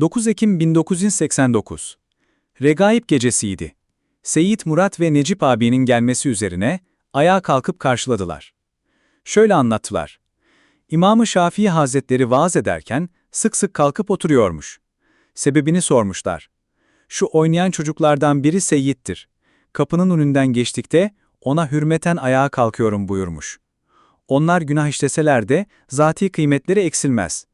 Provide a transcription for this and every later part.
9 Ekim 1989. Regaip gecesiydi. Seyit Murat ve Necip abinin gelmesi üzerine ayağa kalkıp karşıladılar. Şöyle anlattılar. İmam-ı Şafii Hazretleri vaaz ederken sık sık kalkıp oturuyormuş. Sebebini sormuşlar. Şu oynayan çocuklardan biri Seyit'tir. Kapının önünden geçtikte ona hürmeten ayağa kalkıyorum buyurmuş. Onlar günah işleseler de zati kıymetleri eksilmez.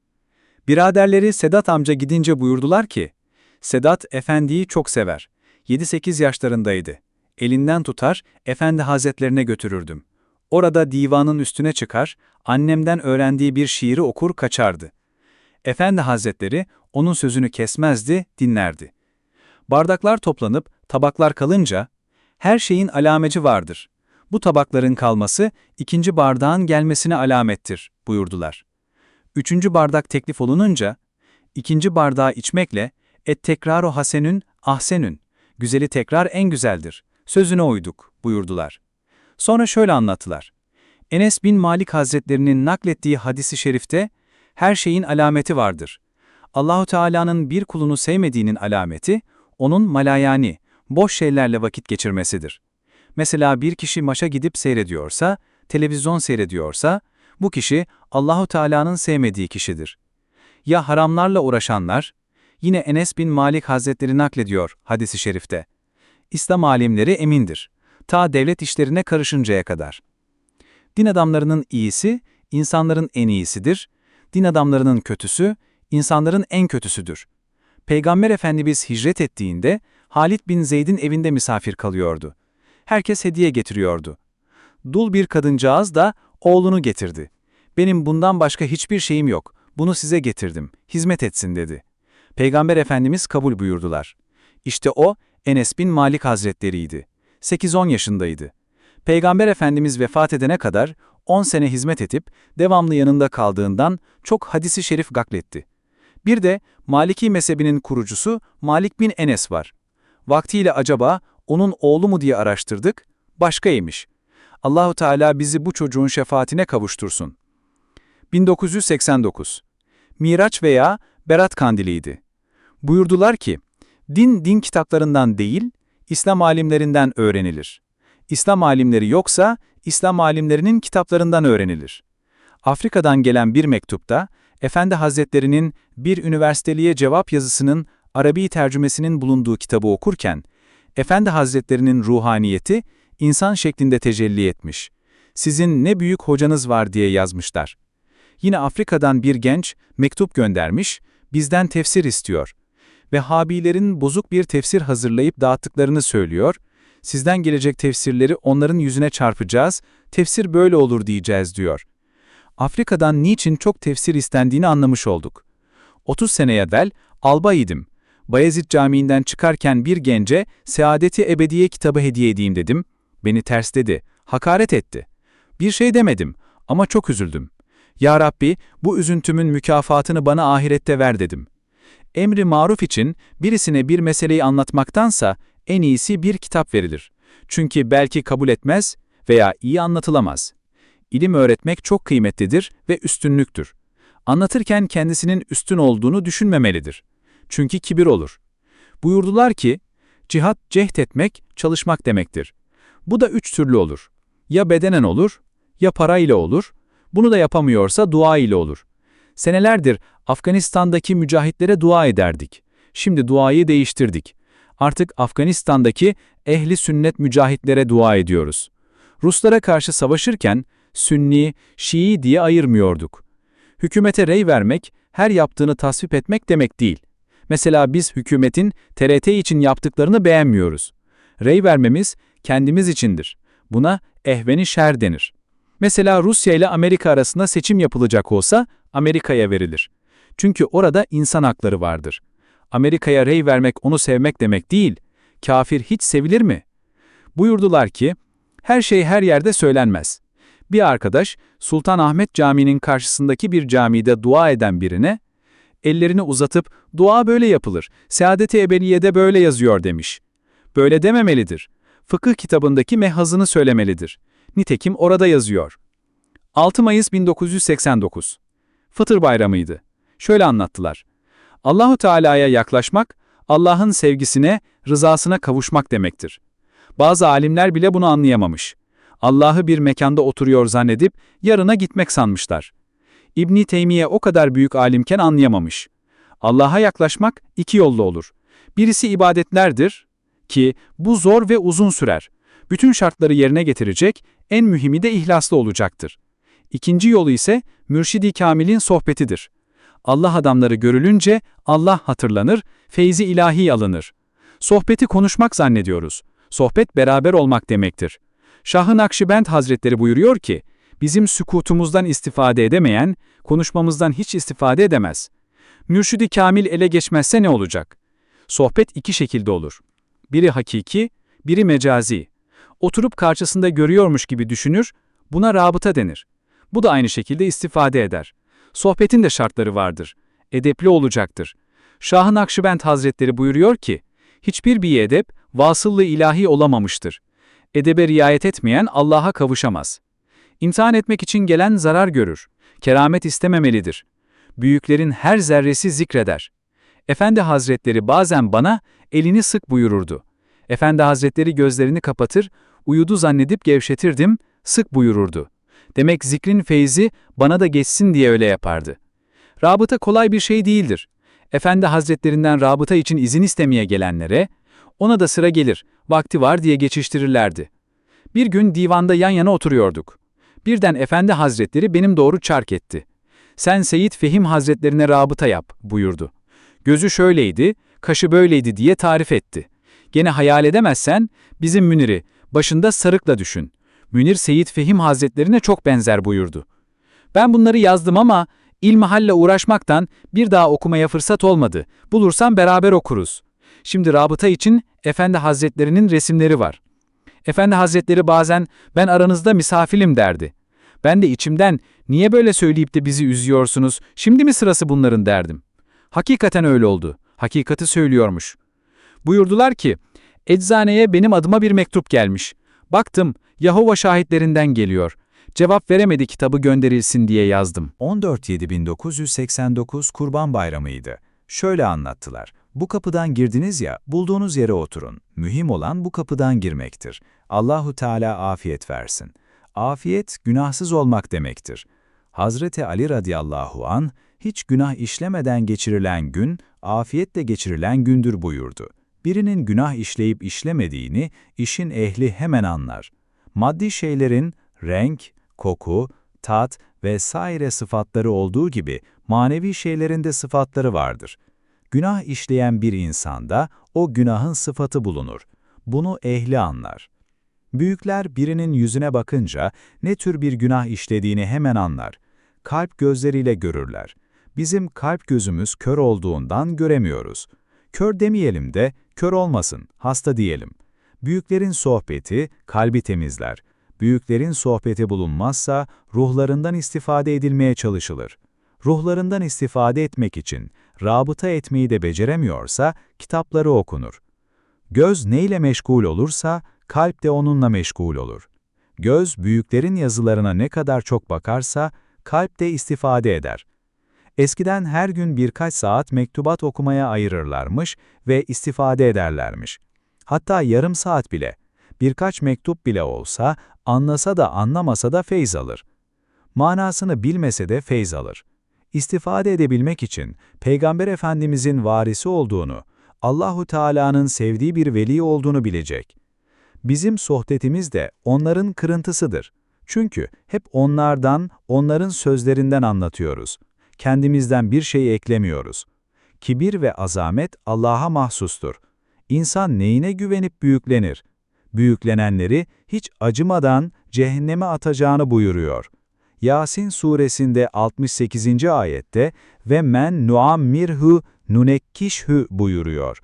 Biraderleri Sedat amca gidince buyurdular ki, Sedat efendiyi çok sever. 7-8 yaşlarındaydı. Elinden tutar, efendi hazretlerine götürürdüm. Orada divanın üstüne çıkar, annemden öğrendiği bir şiiri okur kaçardı. Efendi hazretleri onun sözünü kesmezdi, dinlerdi. Bardaklar toplanıp tabaklar kalınca, her şeyin alameci vardır. Bu tabakların kalması ikinci bardağın gelmesine alamettir buyurdular. Üçüncü bardak teklif olununca, ikinci bardağı içmekle, et tekraru hasenün, ahsenün, güzeli tekrar en güzeldir, sözüne uyduk buyurdular. Sonra şöyle anlattılar. Enes bin Malik Hazretlerinin naklettiği hadisi şerifte, her şeyin alameti vardır. Allahu Teala'nın bir kulunu sevmediğinin alameti, onun malayani, boş şeylerle vakit geçirmesidir. Mesela bir kişi maça gidip seyrediyorsa, televizyon seyrediyorsa, bu kişi Allahu Teala'nın sevmediği kişidir. Ya haramlarla uğraşanlar, yine Enes bin Malik Hazretleri naklediyor hadisi şerifte. İslam alimleri emindir. Ta devlet işlerine karışıncaya kadar. Din adamlarının iyisi, insanların en iyisidir. Din adamlarının kötüsü, insanların en kötüsüdür. Peygamber Efendimiz hicret ettiğinde, Halid bin Zeyd'in evinde misafir kalıyordu. Herkes hediye getiriyordu. Dul bir kadıncağız da oğlunu getirdi. Benim bundan başka hiçbir şeyim yok, bunu size getirdim, hizmet etsin dedi. Peygamber Efendimiz kabul buyurdular. İşte o, Enes bin Malik Hazretleriydi. 8-10 yaşındaydı. Peygamber Efendimiz vefat edene kadar 10 sene hizmet edip devamlı yanında kaldığından çok hadisi şerif gakletti. Bir de Maliki mezhebinin kurucusu Malik bin Enes var. Vaktiyle acaba onun oğlu mu diye araştırdık, başkaymış. Allahu Teala bizi bu çocuğun şefaatine kavuştursun. 1989 Miraç veya Berat Kandili'ydi. Buyurdular ki, din din kitaplarından değil, İslam alimlerinden öğrenilir. İslam alimleri yoksa, İslam alimlerinin kitaplarından öğrenilir. Afrika'dan gelen bir mektupta, Efendi Hazretlerinin bir üniversiteliye cevap yazısının Arabi tercümesinin bulunduğu kitabı okurken, Efendi Hazretlerinin ruhaniyeti, insan şeklinde tecelli etmiş. Sizin ne büyük hocanız var diye yazmışlar. Yine Afrika'dan bir genç mektup göndermiş, bizden tefsir istiyor. Vehhabilerin bozuk bir tefsir hazırlayıp dağıttıklarını söylüyor, sizden gelecek tefsirleri onların yüzüne çarpacağız, tefsir böyle olur diyeceğiz diyor. Afrika'dan niçin çok tefsir istendiğini anlamış olduk. 30 sene evvel albaydım. Bayezid Camii'nden çıkarken bir gence Saadeti Ebediye kitabı hediye edeyim dedim. Beni tersledi, hakaret etti. Bir şey demedim ama çok üzüldüm. Ya Rabbi, bu üzüntümün mükafatını bana ahirette ver dedim. Emri maruf için birisine bir meseleyi anlatmaktansa en iyisi bir kitap verilir. Çünkü belki kabul etmez veya iyi anlatılamaz. İlim öğretmek çok kıymetlidir ve üstünlüktür. Anlatırken kendisinin üstün olduğunu düşünmemelidir. Çünkü kibir olur. Buyurdular ki, cihat cehd etmek, çalışmak demektir. Bu da üç türlü olur. Ya bedenen olur, ya para ile olur, bunu da yapamıyorsa dua ile olur. Senelerdir Afganistan'daki mücahitlere dua ederdik. Şimdi duayı değiştirdik. Artık Afganistan'daki ehli sünnet mücahitlere dua ediyoruz. Ruslara karşı savaşırken Sünni, Şii diye ayırmıyorduk. Hükümete rey vermek, her yaptığını tasvip etmek demek değil. Mesela biz hükümetin TRT için yaptıklarını beğenmiyoruz. Rey vermemiz kendimiz içindir. Buna ehveni şer denir. Mesela Rusya ile Amerika arasında seçim yapılacak olsa Amerika'ya verilir. Çünkü orada insan hakları vardır. Amerika'ya rey vermek onu sevmek demek değil. Kafir hiç sevilir mi? Buyurdular ki, her şey her yerde söylenmez. Bir arkadaş, Sultan Ahmet Camii'nin karşısındaki bir camide dua eden birine, ellerini uzatıp, dua böyle yapılır, Saadet-i böyle yazıyor demiş. Böyle dememelidir. Fıkıh kitabındaki mehazını söylemelidir. Nitekim orada yazıyor. 6 Mayıs 1989 Fıtır bayramıydı. Şöyle anlattılar. Allahu Teala'ya yaklaşmak, Allah'ın sevgisine, rızasına kavuşmak demektir. Bazı alimler bile bunu anlayamamış. Allah'ı bir mekanda oturuyor zannedip yarına gitmek sanmışlar. İbni Teymiye o kadar büyük alimken anlayamamış. Allah'a yaklaşmak iki yollu olur. Birisi ibadetlerdir ki bu zor ve uzun sürer. Bütün şartları yerine getirecek, en mühimi de ihlaslı olacaktır. İkinci yolu ise Mürşidi Kamil'in sohbetidir. Allah adamları görülünce Allah hatırlanır, feyzi ilahi alınır. Sohbeti konuşmak zannediyoruz. Sohbet beraber olmak demektir. Şah-ı Nakşibend Hazretleri buyuruyor ki, bizim sükutumuzdan istifade edemeyen, konuşmamızdan hiç istifade edemez. Mürşidi Kamil ele geçmezse ne olacak? Sohbet iki şekilde olur. Biri hakiki, biri mecazi. Oturup karşısında görüyormuş gibi düşünür, buna rabıta denir. Bu da aynı şekilde istifade eder. Sohbetin de şartları vardır. Edepli olacaktır. Şah-ı Nakşibend Hazretleri buyuruyor ki, hiçbir bir edep vasıllı ilahi olamamıştır. Edebe riayet etmeyen Allah'a kavuşamaz. İmtihan etmek için gelen zarar görür. Keramet istememelidir. Büyüklerin her zerresi zikreder. Efendi Hazretleri bazen bana elini sık buyururdu. Efendi Hazretleri gözlerini kapatır, uyudu zannedip gevşetirdim, sık buyururdu. Demek zikrin feyzi bana da geçsin diye öyle yapardı. Rabıta kolay bir şey değildir. Efendi Hazretlerinden rabıta için izin istemeye gelenlere, ona da sıra gelir, vakti var diye geçiştirirlerdi. Bir gün divanda yan yana oturuyorduk. Birden Efendi Hazretleri benim doğru çark etti. Sen Seyit Fehim Hazretlerine rabıta yap, buyurdu. Gözü şöyleydi, kaşı böyleydi diye tarif etti. Gene hayal edemezsen, bizim Münir'i, başında sarıkla düşün. Münir Seyit Fehim Hazretlerine çok benzer buyurdu. Ben bunları yazdım ama ilmihalle uğraşmaktan bir daha okumaya fırsat olmadı. Bulursam beraber okuruz. Şimdi rabıta için Efendi Hazretlerinin resimleri var. Efendi Hazretleri bazen ben aranızda misafirim derdi. Ben de içimden niye böyle söyleyip de bizi üzüyorsunuz, şimdi mi sırası bunların derdim. Hakikaten öyle oldu. Hakikati söylüyormuş. Buyurdular ki, eczaneye benim adıma bir mektup gelmiş. Baktım, Yahova şahitlerinden geliyor. Cevap veremedi kitabı gönderilsin diye yazdım. 14.7.1989 Kurban Bayramı'ydı. Şöyle anlattılar. Bu kapıdan girdiniz ya, bulduğunuz yere oturun. Mühim olan bu kapıdan girmektir. Allahu Teala afiyet versin. Afiyet, günahsız olmak demektir. Hazreti Ali radıyallahu an hiç günah işlemeden geçirilen gün, afiyetle geçirilen gündür buyurdu. Birinin günah işleyip işlemediğini, işin ehli hemen anlar. Maddi şeylerin renk, koku, tat vesaire sıfatları olduğu gibi manevi şeylerin de sıfatları vardır. Günah işleyen bir insanda o günahın sıfatı bulunur. Bunu ehli anlar. Büyükler birinin yüzüne bakınca ne tür bir günah işlediğini hemen anlar. Kalp gözleriyle görürler. Bizim kalp gözümüz kör olduğundan göremiyoruz. Kör demeyelim de kör olmasın, hasta diyelim. Büyüklerin sohbeti kalbi temizler. Büyüklerin sohbeti bulunmazsa ruhlarından istifade edilmeye çalışılır. Ruhlarından istifade etmek için rabıta etmeyi de beceremiyorsa kitapları okunur. Göz neyle meşgul olursa kalp de onunla meşgul olur. Göz büyüklerin yazılarına ne kadar çok bakarsa kalp de istifade eder. Eskiden her gün birkaç saat mektubat okumaya ayırırlarmış ve istifade ederlermiş. Hatta yarım saat bile, birkaç mektup bile olsa, anlasa da anlamasa da feyz alır. Manasını bilmese de feyz alır. İstifade edebilmek için Peygamber Efendimizin varisi olduğunu, Allahu Teala'nın sevdiği bir veli olduğunu bilecek. Bizim sohbetimiz de onların kırıntısıdır. Çünkü hep onlardan, onların sözlerinden anlatıyoruz. Kendimizden bir şey eklemiyoruz. Kibir ve azamet Allah'a mahsustur. İnsan neyine güvenip büyüklenir? Büyüklenenleri hiç acımadan cehenneme atacağını buyuruyor. Yasin suresinde 68. ayette ve men nuammirhu nunekkişhü buyuruyor.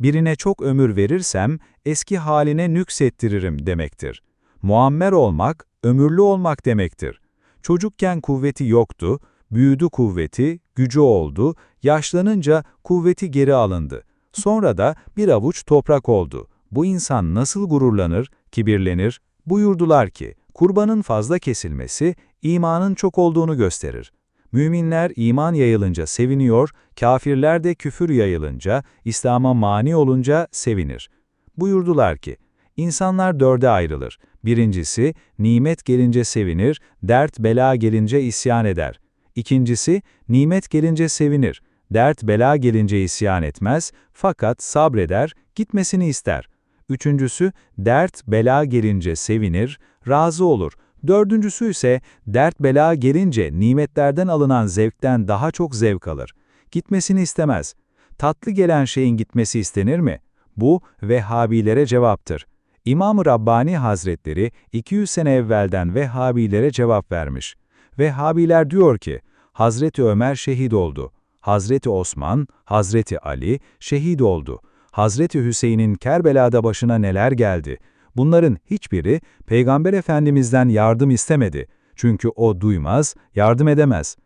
Birine çok ömür verirsem eski haline nüksettiririm demektir. Muammer olmak, ömürlü olmak demektir. Çocukken kuvveti yoktu, büyüdü kuvveti, gücü oldu, yaşlanınca kuvveti geri alındı. Sonra da bir avuç toprak oldu. Bu insan nasıl gururlanır, kibirlenir? Buyurdular ki, kurbanın fazla kesilmesi imanın çok olduğunu gösterir. Müminler iman yayılınca seviniyor, kafirler de küfür yayılınca, İslam'a mani olunca sevinir. Buyurdular ki, insanlar dörde ayrılır. Birincisi, nimet gelince sevinir, dert bela gelince isyan eder. İkincisi, nimet gelince sevinir, dert bela gelince isyan etmez, fakat sabreder, gitmesini ister. Üçüncüsü, dert bela gelince sevinir, razı olur. Dördüncüsü ise, dert bela gelince nimetlerden alınan zevkten daha çok zevk alır. Gitmesini istemez. Tatlı gelen şeyin gitmesi istenir mi? Bu, Vehhabilere cevaptır. İmam-ı Rabbani Hazretleri 200 sene evvelden Vehhabilere cevap vermiş. Vehhabiler diyor ki, Hazreti Ömer şehit oldu. Hazreti Osman, Hazreti Ali şehit oldu. Hazreti Hüseyin'in Kerbela'da başına neler geldi? Bunların hiçbiri Peygamber Efendimiz'den yardım istemedi. Çünkü o duymaz, yardım edemez.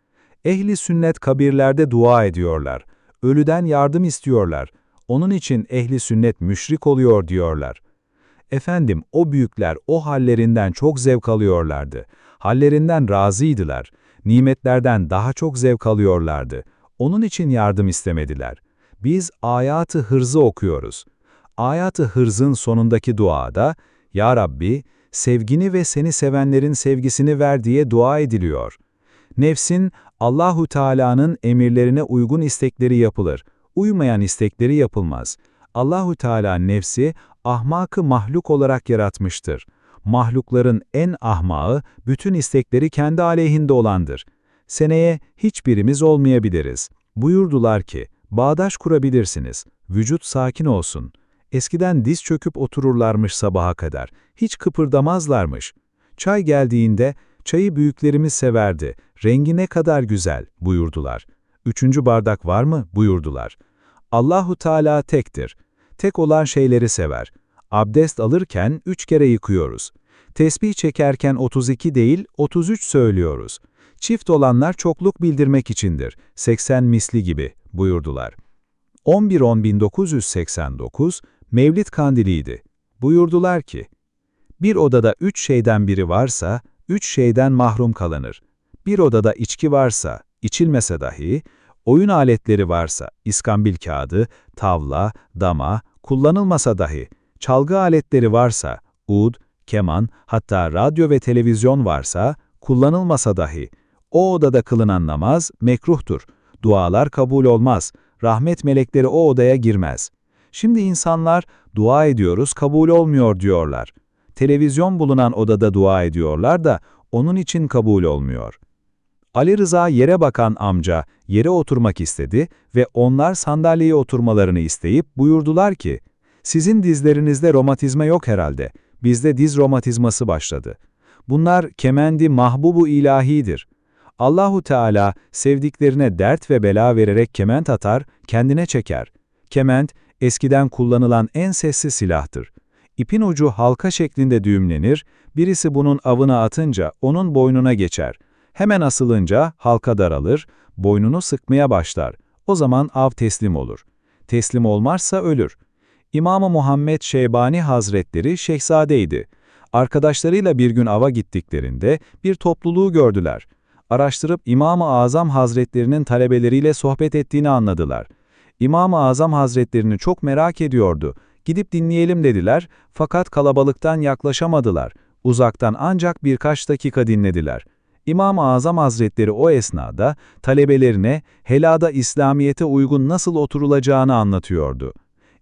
Ehli sünnet kabirlerde dua ediyorlar. Ölüden yardım istiyorlar. Onun için ehli sünnet müşrik oluyor diyorlar. Efendim o büyükler o hallerinden çok zevk alıyorlardı. Hallerinden razıydılar. Nimetlerden daha çok zevk alıyorlardı. Onun için yardım istemediler. Biz ayatı hırzı okuyoruz. Ayatı hırzın sonundaki duada, Ya Rabbi, sevgini ve seni sevenlerin sevgisini ver diye dua ediliyor. Nefsin, Allahu Teala'nın emirlerine uygun istekleri yapılır. Uymayan istekleri yapılmaz. Allahu Teala nefsi, ahmakı mahluk olarak yaratmıştır. Mahlukların en ahmağı, bütün istekleri kendi aleyhinde olandır. Seneye hiçbirimiz olmayabiliriz. Buyurdular ki, bağdaş kurabilirsiniz, vücut sakin olsun. Eskiden diz çöküp otururlarmış sabaha kadar, hiç kıpırdamazlarmış. Çay geldiğinde, çayı büyüklerimiz severdi, rengi ne kadar güzel, buyurdular. Üçüncü bardak var mı, buyurdular. Allahu Teala tektir. Tek olan şeyleri sever. Abdest alırken üç kere yıkıyoruz. Tesbih çekerken 32 değil, 33 söylüyoruz. Çift olanlar çokluk bildirmek içindir, 80 misli gibi, buyurdular. 11.10.1989, Mevlid Kandili'ydi. Buyurdular ki, bir odada üç şeyden biri varsa, üç şeyden mahrum kalınır. Bir odada içki varsa, içilmese dahi, oyun aletleri varsa, iskambil kağıdı, tavla, dama, kullanılmasa dahi, çalgı aletleri varsa, ud, keman, hatta radyo ve televizyon varsa, kullanılmasa dahi, o odada kılınan namaz mekruhtur. Dualar kabul olmaz. Rahmet melekleri o odaya girmez. Şimdi insanlar dua ediyoruz kabul olmuyor diyorlar. Televizyon bulunan odada dua ediyorlar da onun için kabul olmuyor. Ali Rıza yere bakan amca yere oturmak istedi ve onlar sandalyeye oturmalarını isteyip buyurdular ki, sizin dizlerinizde romatizma yok herhalde, bizde diz romatizması başladı. Bunlar kemendi mahbubu ilahidir. Allahu Teala sevdiklerine dert ve bela vererek kement atar, kendine çeker. Kement, eskiden kullanılan en sessiz silahtır. İpin ucu halka şeklinde düğümlenir, birisi bunun avına atınca onun boynuna geçer. Hemen asılınca halka daralır, boynunu sıkmaya başlar. O zaman av teslim olur. Teslim olmazsa ölür. İmam-ı Muhammed Şeybani Hazretleri şehzadeydi. Arkadaşlarıyla bir gün ava gittiklerinde bir topluluğu gördüler. Araştırıp İmam-ı Azam Hazretlerinin talebeleriyle sohbet ettiğini anladılar. İmam-ı Azam Hazretlerini çok merak ediyordu. Gidip dinleyelim dediler fakat kalabalıktan yaklaşamadılar. Uzaktan ancak birkaç dakika dinlediler. İmam-ı Azam Hazretleri o esnada talebelerine helada İslamiyet'e uygun nasıl oturulacağını anlatıyordu.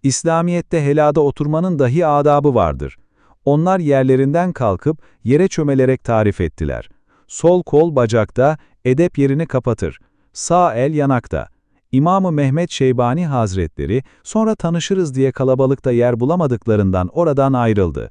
İslamiyet'te helada oturmanın dahi adabı vardır. Onlar yerlerinden kalkıp yere çömelerek tarif ettiler. Sol kol bacakta, edep yerini kapatır. Sağ el yanakta. İmamı Mehmet Şeybani Hazretleri sonra tanışırız diye kalabalıkta yer bulamadıklarından oradan ayrıldı.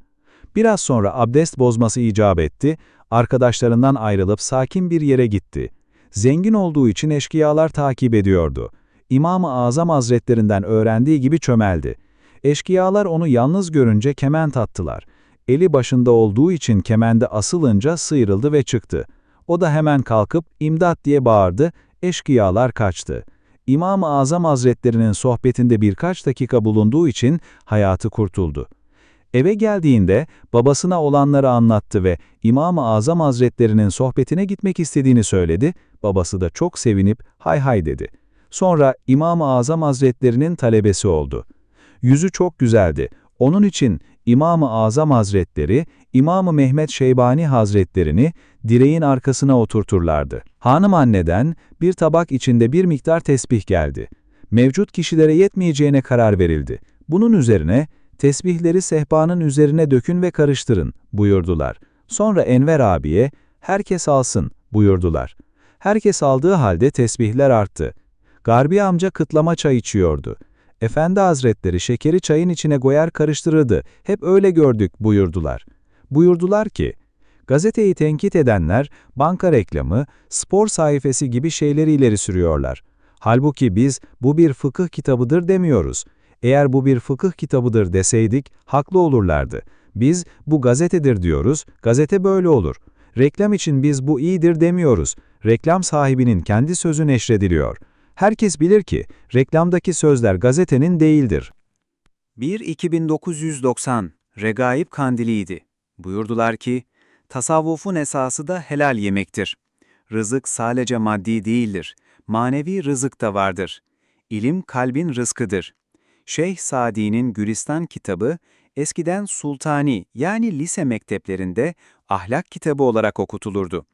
Biraz sonra abdest bozması icap etti, arkadaşlarından ayrılıp sakin bir yere gitti. Zengin olduğu için eşkıyalar takip ediyordu. İmam-ı Azam Hazretlerinden öğrendiği gibi çömeldi. Eşkıyalar onu yalnız görünce kement attılar. Eli başında olduğu için kemende asılınca sıyrıldı ve çıktı. O da hemen kalkıp imdat diye bağırdı, eşkıyalar kaçtı. İmam-ı Azam Hazretlerinin sohbetinde birkaç dakika bulunduğu için hayatı kurtuldu. Eve geldiğinde babasına olanları anlattı ve İmam-ı Azam Hazretlerinin sohbetine gitmek istediğini söyledi. Babası da çok sevinip hay hay dedi. Sonra İmam-ı Azam Hazretlerinin talebesi oldu. Yüzü çok güzeldi. Onun için İmam-ı Azam Hazretleri, İmam-ı Mehmet Şeybani Hazretlerini direğin arkasına oturturlardı. Hanım anneden bir tabak içinde bir miktar tesbih geldi. Mevcut kişilere yetmeyeceğine karar verildi. Bunun üzerine, tesbihleri sehpanın üzerine dökün ve karıştırın buyurdular. Sonra Enver abiye, herkes alsın buyurdular. Herkes aldığı halde tesbihler arttı. Garbi amca kıtlama çay içiyordu. Efendi Hazretleri şekeri çayın içine koyar karıştırırdı. Hep öyle gördük buyurdular. Buyurdular ki, gazeteyi tenkit edenler banka reklamı, spor sayfası gibi şeyleri ileri sürüyorlar. Halbuki biz bu bir fıkıh kitabıdır demiyoruz. Eğer bu bir fıkıh kitabıdır deseydik haklı olurlardı. Biz bu gazetedir diyoruz, gazete böyle olur. Reklam için biz bu iyidir demiyoruz. Reklam sahibinin kendi sözü neşrediliyor. Herkes bilir ki reklamdaki sözler gazetenin değildir. 1-2990 Regaib Kandili'ydi. Buyurdular ki, tasavvufun esası da helal yemektir. Rızık sadece maddi değildir, manevi rızık da vardır. İlim kalbin rızkıdır. Şeyh Sadi'nin Gülistan kitabı, eskiden sultani yani lise mekteplerinde ahlak kitabı olarak okutulurdu.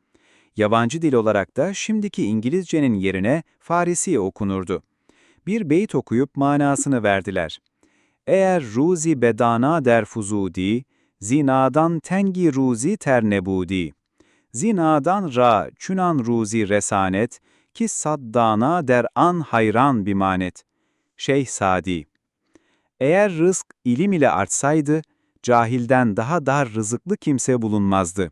Yabancı dil olarak da şimdiki İngilizcenin yerine Farisi okunurdu. Bir beyt okuyup manasını verdiler. Eğer ruzi bedana der fuzudi, zinadan tengi ruzi ternebudi. Zinadan ra çünan ruzi resanet, ki saddana der an hayran bimanet. Şeyh Sadi Eğer rızk ilim ile artsaydı, cahilden daha dar rızıklı kimse bulunmazdı.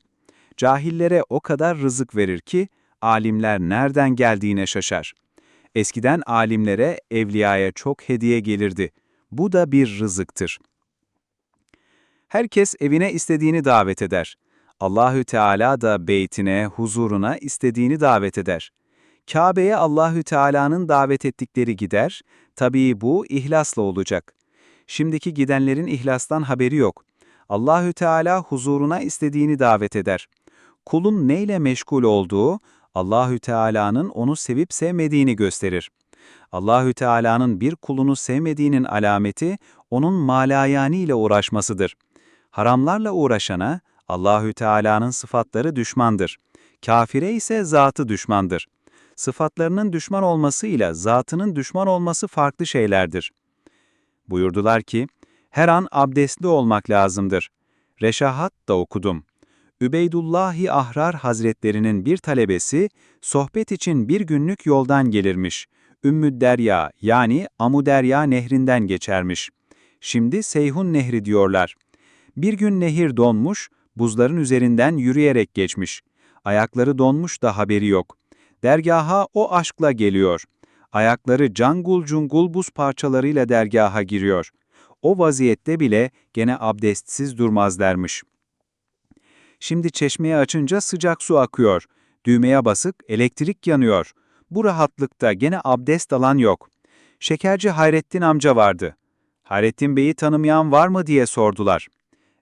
Cahillere o kadar rızık verir ki, alimler nereden geldiğine şaşar. Eskiden alimlere, evliyaya çok hediye gelirdi. Bu da bir rızıktır. Herkes evine istediğini davet eder. Allahü Teala da beytine, huzuruna istediğini davet eder. Kabe'ye Allahü Teala'nın davet ettikleri gider. Tabii bu ihlasla olacak. Şimdiki gidenlerin ihlastan haberi yok. Allahü Teala huzuruna istediğini davet eder. Kulun neyle meşgul olduğu Allahü Teala'nın onu sevip sevmediğini gösterir. Allahü Teala'nın bir kulunu sevmediğinin alameti onun malayani ile uğraşmasıdır. Haramlarla uğraşana Allahü Teala'nın sıfatları düşmandır. Kafire ise zatı düşmandır. Sıfatlarının düşman olmasıyla zatının düşman olması farklı şeylerdir. Buyurdular ki, her an abdestli olmak lazımdır. Reşahat da okudum. Übeydullahi Ahrar Hazretlerinin bir talebesi, sohbet için bir günlük yoldan gelirmiş. Ümmü Derya yani Amu Derya nehrinden geçermiş. Şimdi Seyhun Nehri diyorlar. Bir gün nehir donmuş, buzların üzerinden yürüyerek geçmiş. Ayakları donmuş da haberi yok. Dergaha o aşkla geliyor. Ayakları cangul cungul buz parçalarıyla dergaha giriyor. O vaziyette bile gene abdestsiz durmaz dermiş. Şimdi çeşmeyi açınca sıcak su akıyor. Düğmeye basık elektrik yanıyor. Bu rahatlıkta gene abdest alan yok. Şekerci Hayrettin amca vardı. Hayrettin Bey'i tanımayan var mı diye sordular.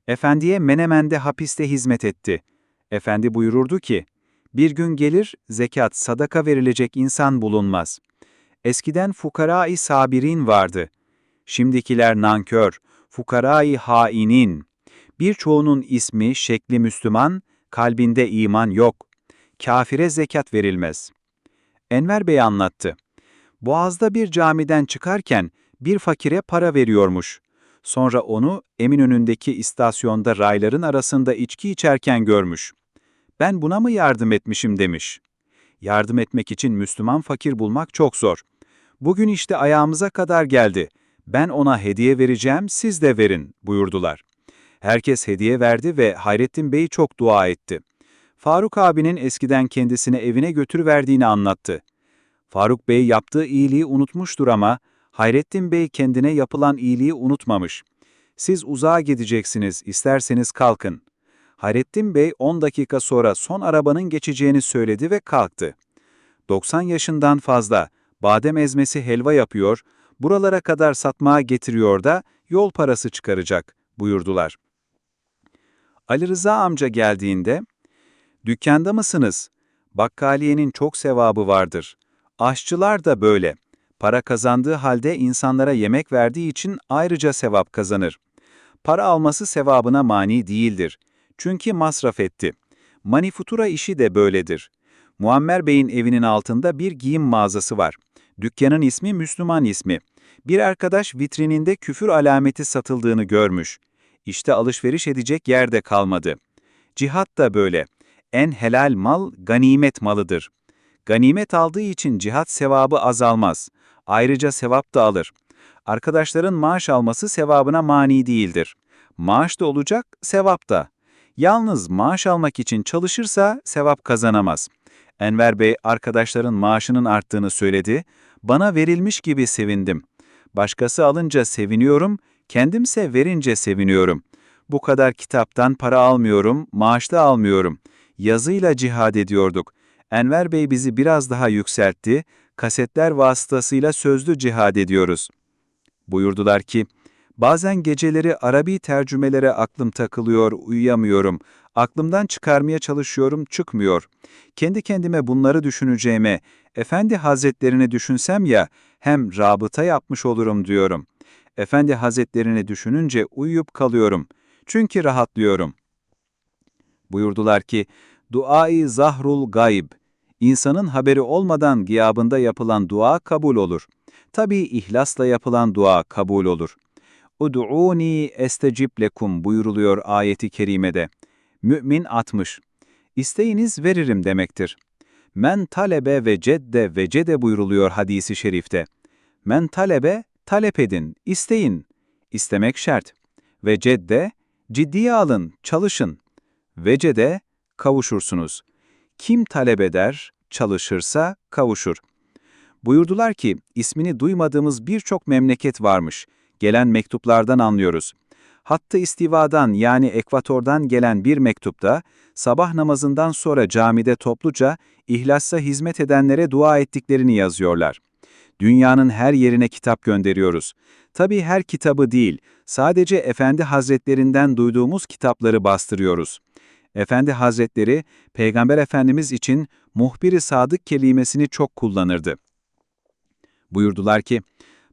Efendiye Menemen'de hapiste hizmet etti. Efendi buyururdu ki, bir gün gelir, zekat, sadaka verilecek insan bulunmaz. Eskiden fukarai sabirin vardı. Şimdikiler nankör, fukarai hainin. Birçoğunun ismi, şekli Müslüman, kalbinde iman yok. Kafire zekat verilmez. Enver Bey anlattı. Boğaz'da bir camiden çıkarken bir fakire para veriyormuş. Sonra onu Eminönü'ndeki istasyonda rayların arasında içki içerken görmüş. Ben buna mı yardım etmişim demiş. Yardım etmek için Müslüman fakir bulmak çok zor. Bugün işte ayağımıza kadar geldi. Ben ona hediye vereceğim, siz de verin buyurdular. Herkes hediye verdi ve Hayrettin Bey çok dua etti. Faruk abinin eskiden kendisine evine götürüverdiğini anlattı. Faruk Bey yaptığı iyiliği unutmuştur ama Hayrettin Bey kendine yapılan iyiliği unutmamış. Siz uzağa gideceksiniz, isterseniz kalkın. Hayrettin Bey 10 dakika sonra son arabanın geçeceğini söyledi ve kalktı. 90 yaşından fazla, badem ezmesi helva yapıyor, buralara kadar satmaya getiriyor da yol parası çıkaracak. buyurdular. Ali Rıza amca geldiğinde, ''Dükkanda mısınız? Bakkaliyenin çok sevabı vardır. Aşçılar da böyle. Para kazandığı halde insanlara yemek verdiği için ayrıca sevap kazanır. Para alması sevabına mani değildir. Çünkü masraf etti. Manifatura işi de böyledir. Muammer Bey'in evinin altında bir giyim mağazası var. Dükkanın ismi Müslüman ismi. Bir arkadaş vitrininde küfür alameti satıldığını görmüş. İşte alışveriş edecek yer de kalmadı. Cihat da böyle. En helal mal ganimet malıdır. Ganimet aldığı için cihat sevabı azalmaz. Ayrıca sevap da alır. Arkadaşların maaş alması sevabına mani değildir. Maaş da olacak, sevap da. Yalnız maaş almak için çalışırsa sevap kazanamaz. Enver Bey arkadaşların maaşının arttığını söyledi. Bana verilmiş gibi sevindim. Başkası alınca seviniyorum, kendimse verince seviniyorum. Bu kadar kitaptan para almıyorum, maaş da almıyorum. Yazıyla cihad ediyorduk. Enver Bey bizi biraz daha yükseltti, kasetler vasıtasıyla sözlü cihad ediyoruz. Buyurdular ki, bazen geceleri Arabi tercümelere aklım takılıyor, uyuyamıyorum. Aklımdan çıkarmaya çalışıyorum, çıkmıyor. Kendi kendime bunları düşüneceğime, Efendi Hazretlerini düşünsem ya, hem rabıta yapmış olurum diyorum. Efendi Hazretlerini düşününce uyuyup kalıyorum. Çünkü rahatlıyorum. Buyurdular ki, Duai zahrul gayb. İnsanın haberi olmadan gıyabında yapılan dua kabul olur. Tabii ihlasla yapılan dua kabul olur. Ud'uni estecib lekum buyuruluyor ayeti kerimede. Mü'min 60. İsteyiniz veririm demektir. Men talebe ve cedde ve cede buyuruluyor hadisi şerifte. Men talebe, talep edin, isteyin. İstemek şart. Ve cedde, ciddiye alın, çalışın. Vecede, kavuşursunuz. Kim talep eder, çalışırsa kavuşur. Buyurdular ki, ismini duymadığımız birçok memleket varmış. Gelen mektuplardan anlıyoruz. Hatta istivadan yani ekvatordan gelen bir mektupta, sabah namazından sonra camide topluca ihlassa hizmet edenlere dua ettiklerini yazıyorlar. Dünyanın her yerine kitap gönderiyoruz. Tabii her kitabı değil, sadece Efendi Hazretlerinden duyduğumuz kitapları bastırıyoruz. Efendi Hazretleri, Peygamber Efendimiz için muhbiri sadık kelimesini çok kullanırdı. Buyurdular ki,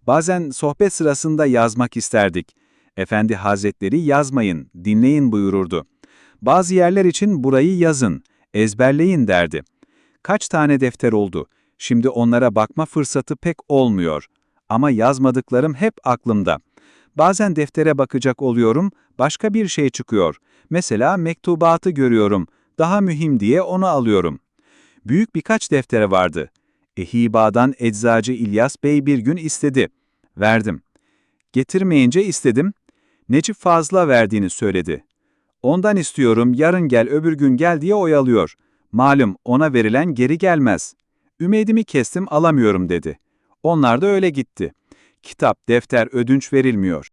bazen sohbet sırasında yazmak isterdik. Efendi Hazretleri yazmayın, dinleyin buyururdu. Bazı yerler için burayı yazın, ezberleyin derdi. Kaç tane defter oldu, şimdi onlara bakma fırsatı pek olmuyor. Ama yazmadıklarım hep aklımda. Bazen deftere bakacak oluyorum, başka bir şey çıkıyor. Mesela mektubatı görüyorum, daha mühim diye onu alıyorum. Büyük birkaç deftere vardı. Ehiba'dan eczacı İlyas Bey bir gün istedi. Verdim. Getirmeyince istedim. Necip fazla verdiğini söyledi. Ondan istiyorum, yarın gel, öbür gün gel diye oyalıyor. Malum ona verilen geri gelmez. Ümidimi kestim, alamıyorum dedi. Onlar da öyle gitti. Kitap, defter ödünç verilmiyor.